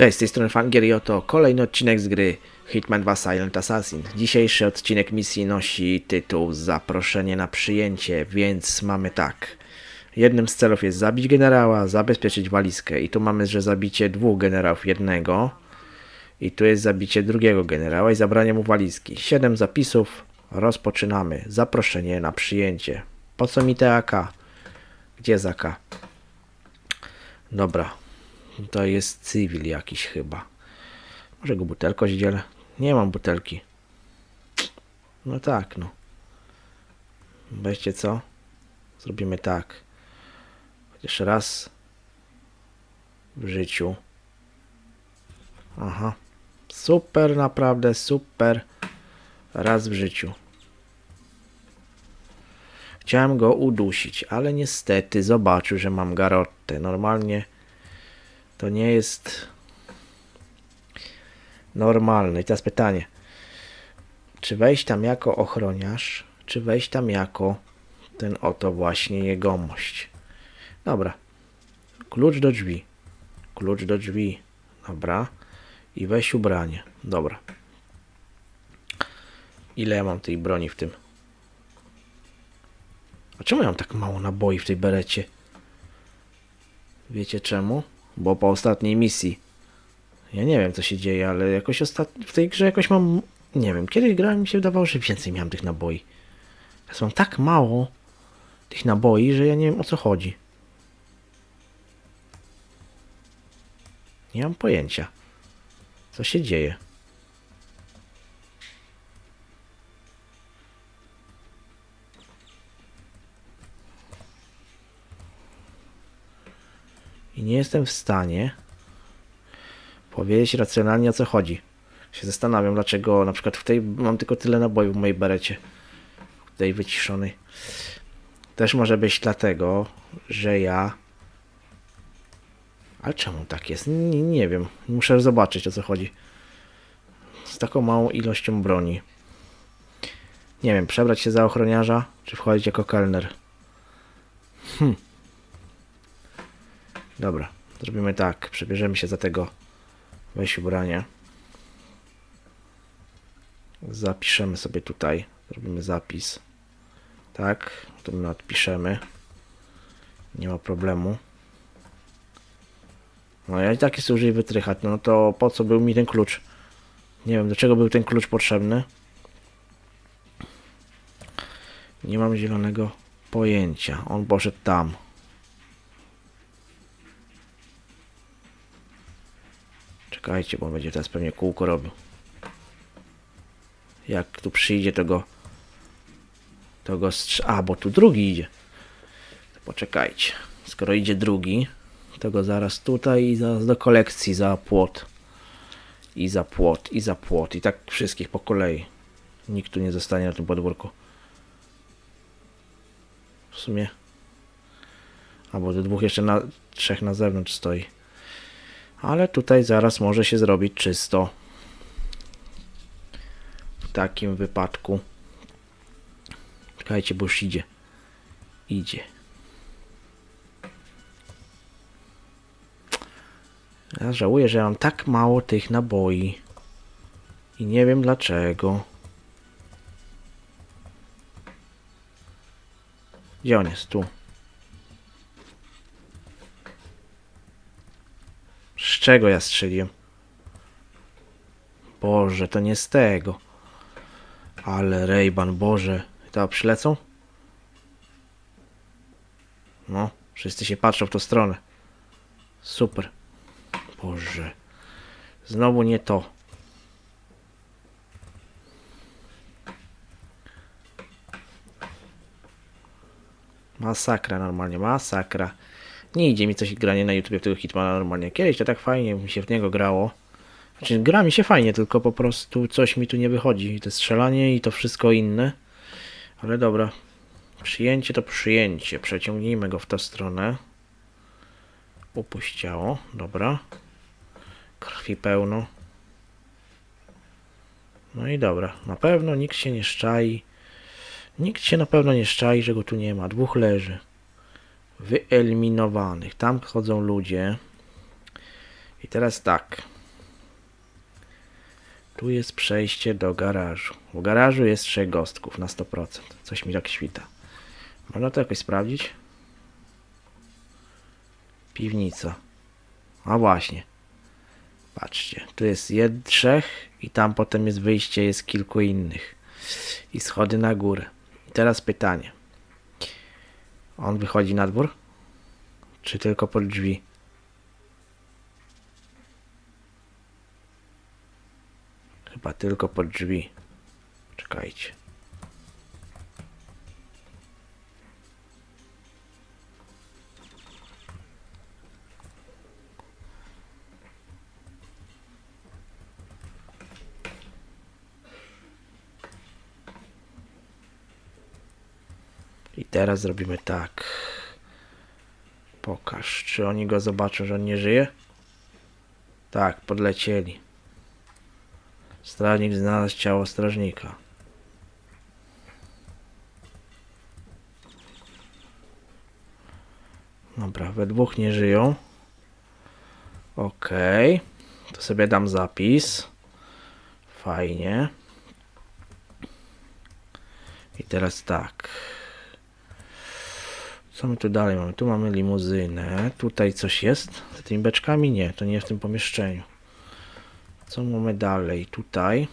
Cześć, z tej strony Fangier i oto kolejny odcinek z gry Hitman 2 Silent Assassin. Dzisiejszy odcinek misji nosi tytuł Zaproszenie na przyjęcie, więc mamy tak. Jednym z celów jest zabić generała, zabezpieczyć walizkę i tu mamy, że zabicie dwóch generałów jednego i tu jest zabicie drugiego generała i zabranie mu walizki. Siedem zapisów, rozpoczynamy. Zaproszenie na przyjęcie. Po co mi te AK? Gdzie jest AK? Dobra, to jest cywil jakiś chyba. Może go butelką zdzielę? Nie mam butelki. No tak, no. Weźcie co? Zrobimy tak. Chociaż raz w życiu. Aha. Super, naprawdę super. Raz w życiu. Chciałem go udusić, ale niestety zobaczył, że mam garotę. Normalnie to nie jest normalne. I teraz pytanie. Czy wejść tam jako ochroniarz, czy wejść tam jako ten oto właśnie jegomość? Dobra. Klucz do drzwi. Klucz do drzwi. Dobra. I weź ubranie. Dobra. Ile ja mam tej broni w tym? A czemu ja mam tak mało naboi w tej berecie? Wiecie czemu? Bo po ostatniej misji. Ja nie wiem co się dzieje, ale jakoś ostat... w tej grze jakoś mam. Nie wiem, kiedyś grałem mi się wydawało, że więcej miałem tych naboi. Teraz mam tak mało tych naboi, że ja nie wiem o co chodzi. Nie mam pojęcia. Co się dzieje? I nie jestem w stanie powiedzieć racjonalnie o co chodzi. Się zastanawiam, dlaczego na przykład w tej mam tylko tyle nabojów w mojej berecie. W tej wyciszonej. Też może być dlatego, że ja. Ale czemu tak jest? Nie, nie wiem. Muszę zobaczyć o co chodzi. Z taką małą ilością broni. Nie wiem, przebrać się za ochroniarza, czy wchodzić jako kelner. Hm. Dobra, zrobimy tak. Przebierzemy się za tego. Weź ubranie. Zapiszemy sobie tutaj. Zrobimy zapis. Tak, to my odpiszemy. Nie ma problemu. No ja i tak jest użyj wytrychać. No to po co był mi ten klucz? Nie wiem, do czego był ten klucz potrzebny. Nie mam zielonego pojęcia. On poszedł tam. Czekajcie, bo on będzie teraz pewnie kółko robił. Jak tu przyjdzie, to go... To go strz... A, bo tu drugi idzie. To poczekajcie. Skoro idzie drugi, to go zaraz tutaj i zaraz do kolekcji za płot. I za płot, i za płot. I tak wszystkich po kolei. Nikt tu nie zostanie na tym podwórku. W sumie... Albo do dwóch jeszcze na... Trzech na zewnątrz stoi. Ale tutaj zaraz może się zrobić czysto. W takim wypadku. Czekajcie, bo już idzie. Idzie. Ja żałuję, że mam tak mało tych naboi. I nie wiem dlaczego. Gdzie on jest? Tu. Z czego ja strzeliłem? Boże, to nie z tego. Ale Rejban, Boże. To przylecą? No, wszyscy się patrzą w tą stronę. Super. Boże. Znowu nie to. Masakra normalnie, masakra. Nie idzie mi coś granie na YouTube w tego Hitmana normalnie. Kiedyś to tak fajnie mi się w niego grało. Znaczy, gra mi się fajnie, tylko po prostu coś mi tu nie wychodzi. I to strzelanie i to wszystko inne. Ale dobra. Przyjęcie to przyjęcie. Przeciągnijmy go w tę stronę. Upuść ciało. Dobra. Krwi pełno. No i dobra. Na pewno nikt się nie szczai. Nikt się na pewno nie szczai, że go tu nie ma. Dwóch leży. Wyeliminowanych. Tam chodzą ludzie. I teraz tak. Tu jest przejście do garażu. W garażu jest trzech gostków na 100%. Coś mi tak świta. Można to jakoś sprawdzić? Piwnica. A właśnie. Patrzcie, tu jest jed trzech i tam potem jest wyjście, jest kilku innych. I schody na górę. I teraz pytanie. On wychodzi na dwór? Czy tylko pod drzwi? Chyba tylko pod drzwi. Czekajcie. I teraz zrobimy tak. Pokaż, czy oni go zobaczą, że on nie żyje? Tak, podlecieli. Strażnik znalazł ciało strażnika. Dobra, we dwóch nie żyją. Okej. To sobie dam zapis. Fajnie. I teraz tak. Co my tu dalej mamy? Tu mamy limuzynę. Tutaj coś jest? Z tymi beczkami? Nie, to nie w tym pomieszczeniu. Co mamy dalej? Tutaj.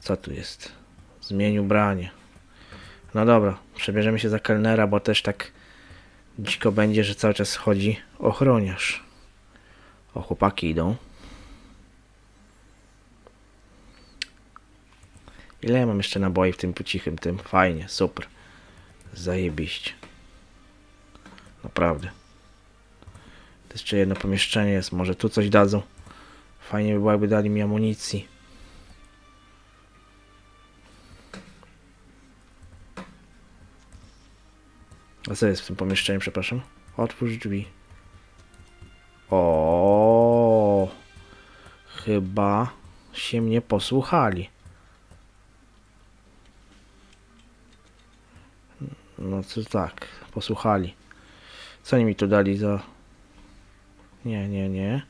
Co tu jest? Zmień ubranie. No dobra, przebierzemy się za kelnera, bo też tak dziko będzie, że cały czas chodzi ochroniarz. O, chłopaki idą. Ile ja mam jeszcze naboi w tym pocichym tym? Fajnie, super. Zajebiście. Naprawdę. To jeszcze jedno pomieszczenie jest, może tu coś dadzą. Fajnie by było, jakby dali mi amunicji. A co jest w tym pomieszczeniu, przepraszam? Otwórz drzwi. O, chyba się mnie posłuchali. No to tak, posłuchali. Co oni mi tu dali za... Nie, nie, nie.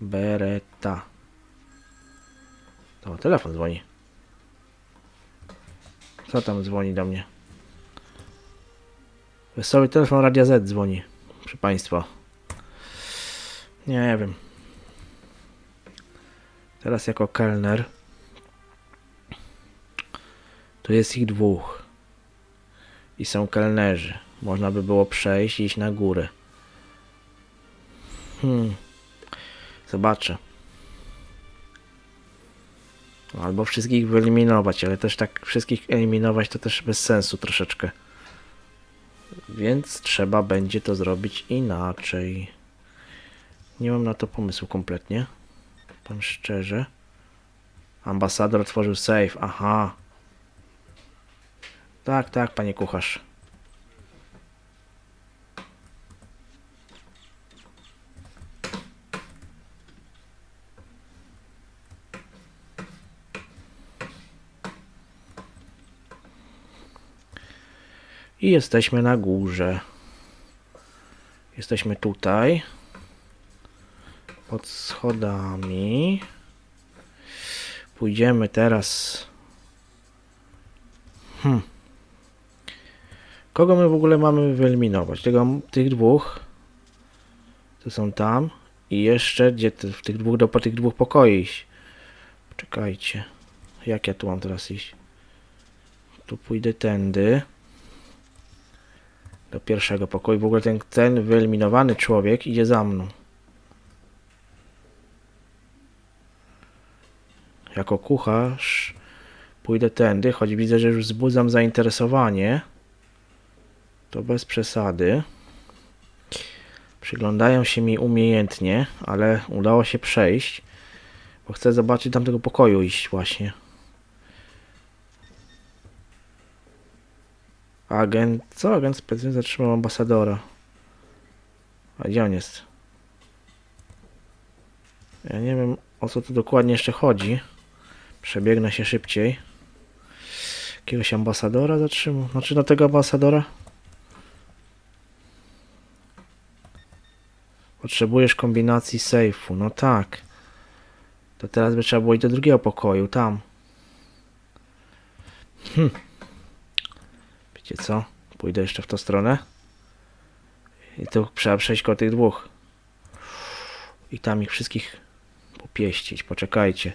Beretta. To telefon dzwoni. Co tam dzwoni do mnie? Wesoły telefon Radia Z dzwoni. Proszę Państwa. Nie wiem. Teraz jako kelner. Tu jest ich dwóch. I są kelnerzy. Można by było przejść i iść na górę. Hmm. Zobaczę. Albo wszystkich wyeliminować, ale też tak wszystkich eliminować to też bez sensu troszeczkę. Więc trzeba będzie to zrobić inaczej. Nie mam na to pomysłu kompletnie. Powiem szczerze. Ambasador otworzył safe. Aha. Tak, tak, panie kucharz. I jesteśmy na górze. Jesteśmy tutaj. Pod schodami. Pójdziemy teraz. Hmm. Kogo my w ogóle mamy wyeliminować? Tego, tych dwóch. To są tam. I jeszcze gdzie w tych dwóch do po tych dwóch pokoi iść. Czekajcie. Jak ja tu mam teraz iść? Tu pójdę tędy do pierwszego pokoju. W ogóle ten, ten wyeliminowany człowiek idzie za mną. Jako kucharz pójdę tędy, choć widzę, że już wzbudzam zainteresowanie. To bez przesady. Przyglądają się mi umiejętnie, ale udało się przejść. Bo chcę zobaczyć tamtego pokoju iść właśnie. Agent, co agent specjalny zatrzymał ambasadora? A gdzie on jest? Ja nie wiem o co tu dokładnie jeszcze chodzi. Przebiegnę się szybciej. Jakiegoś ambasadora zatrzymał? Znaczy na tego ambasadora? Potrzebujesz kombinacji sejfu. No tak. To teraz by trzeba było iść do drugiego pokoju, tam. Hm. Wiecie co? Pójdę jeszcze w tą stronę. I tu trzeba przejść koło tych dwóch. I tam ich wszystkich popieścić. Poczekajcie.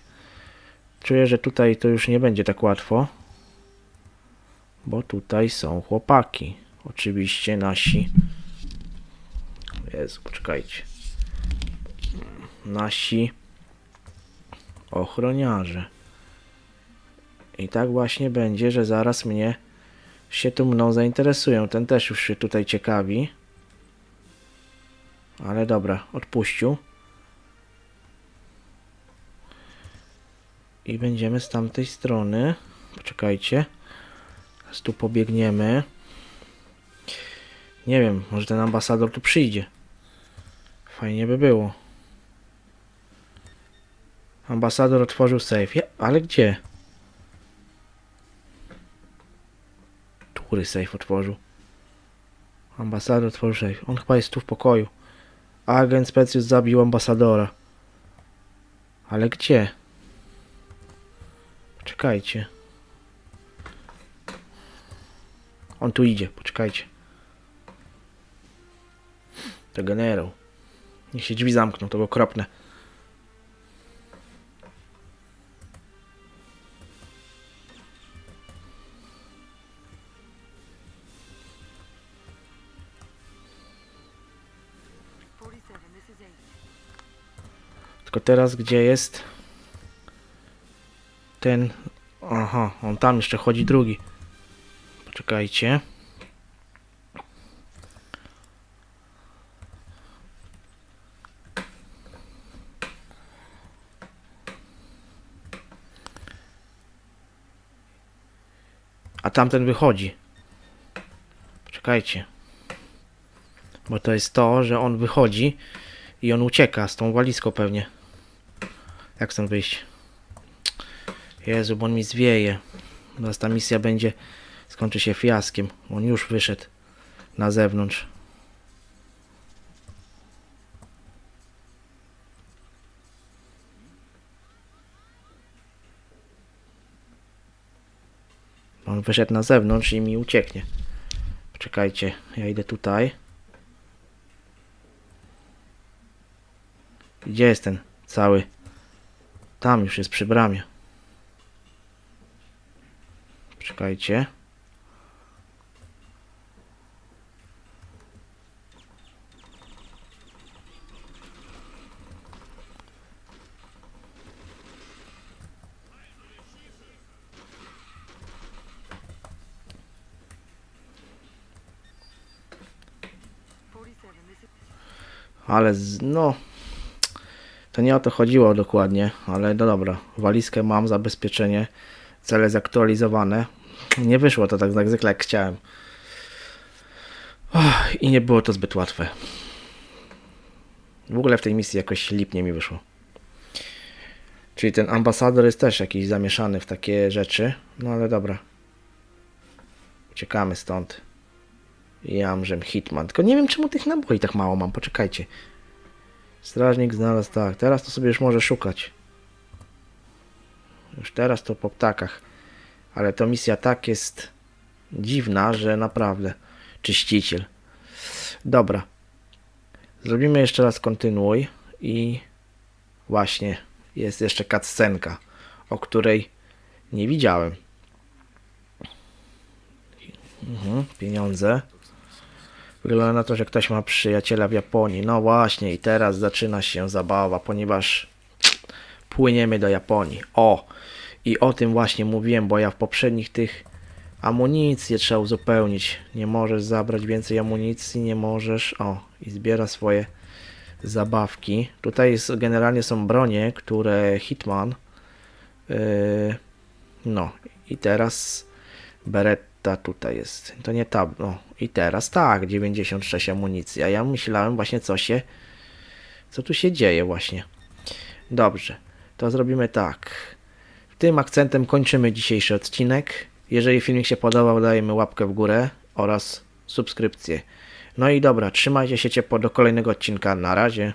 Czuję, że tutaj to już nie będzie tak łatwo. Bo tutaj są chłopaki. Oczywiście nasi. Jezu, poczekajcie. Nasi ochroniarze. I tak właśnie będzie, że zaraz mnie się tu mną zainteresują. Ten też już się tutaj ciekawi. Ale dobra, odpuścił. I będziemy z tamtej strony. Poczekajcie. Teraz tu pobiegniemy. Nie wiem, może ten ambasador tu przyjdzie. Fajnie by było. Ambasador otworzył safe. Ja, ale gdzie? Który safe otworzył? Ambasador otworzył safe. On chyba jest tu w pokoju. Agent Specjus zabił ambasadora. Ale gdzie? Poczekajcie. On tu idzie, poczekajcie. To generał. Niech się drzwi zamkną, to go kropnę. Tylko teraz gdzie jest ten... Aha, on tam jeszcze chodzi drugi. Poczekajcie. Tamten wychodzi. Poczekajcie. Bo to jest to, że on wychodzi i on ucieka z tą walizką pewnie. Jak stąd wyjść? Jezu, bo on mi zwieje. Teraz ta misja będzie, skończy się fiaskiem. On już wyszedł na zewnątrz. Wyszedł na zewnątrz i mi ucieknie. Poczekajcie, ja idę tutaj. Gdzie jest ten cały? Tam już jest przy bramie. Czekajcie. Ale z, no. To nie o to chodziło dokładnie, ale no dobra. Walizkę mam, zabezpieczenie, cele zaktualizowane. Nie wyszło to tak jak zwykle jak chciałem. Och, I nie było to zbyt łatwe. W ogóle w tej misji jakoś lipnie mi wyszło. Czyli ten ambasador jest też jakiś zamieszany w takie rzeczy. No ale dobra. Uciekamy stąd. Jamżem Hitman. Tylko nie wiem czemu tych naboi tak mało mam. Poczekajcie. Strażnik znalazł tak. Teraz to sobie już może szukać. Już teraz to po ptakach. Ale to misja tak jest dziwna, że naprawdę. Czyściciel. Dobra. Zrobimy jeszcze raz kontynuuj i właśnie jest jeszcze cutscenka, o której nie widziałem. Mhm, pieniądze. Wygląda na to, że ktoś ma przyjaciela w Japonii. No właśnie, i teraz zaczyna się zabawa, ponieważ płyniemy do Japonii. O! I o tym właśnie mówiłem, bo ja w poprzednich tych amunicję trzeba uzupełnić. Nie możesz zabrać więcej amunicji, nie możesz. O, i zbiera swoje zabawki. Tutaj jest, generalnie są bronie, które Hitman. Yy, no, i teraz Beretta tutaj jest. To nie ta. No, i teraz tak, 96 amunicji. A ja myślałem właśnie, co się. Co tu się dzieje, właśnie. Dobrze, to zrobimy tak. Tym akcentem kończymy dzisiejszy odcinek. Jeżeli filmik się podobał, dajemy łapkę w górę oraz subskrypcję. No i dobra, trzymajcie się ciepło do kolejnego odcinka. Na razie.